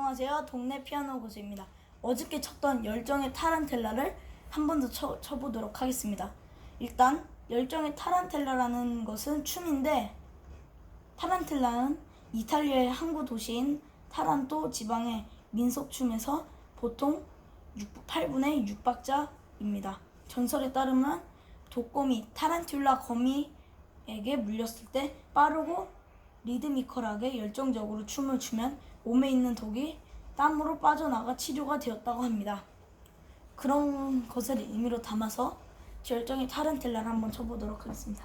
안녕하세요. 동네 피아노 고수입니다. 어저께 쳤던 열정의 타란텔라를 한 번 더 쳐보도록 하겠습니다. 일단 열정의 타란텔라라는 것은 춤인데 타란텔라는 이탈리아의 항구 도시인 타란토 지방의 민속춤에서 보통 6, 8분의 6박자입니다. 전설에 따르면 독거미 타란툴라 거미에게 물렸을 때 빠르고 리드미컬하게 열정적으로 춤을 추면 몸에 있는 독이 땀으로 빠져나가 치료가 되었다고 합니다. 그런 것을 의미로 담아서 열정의 타란텔라를 한번 쳐보도록 하겠습니다.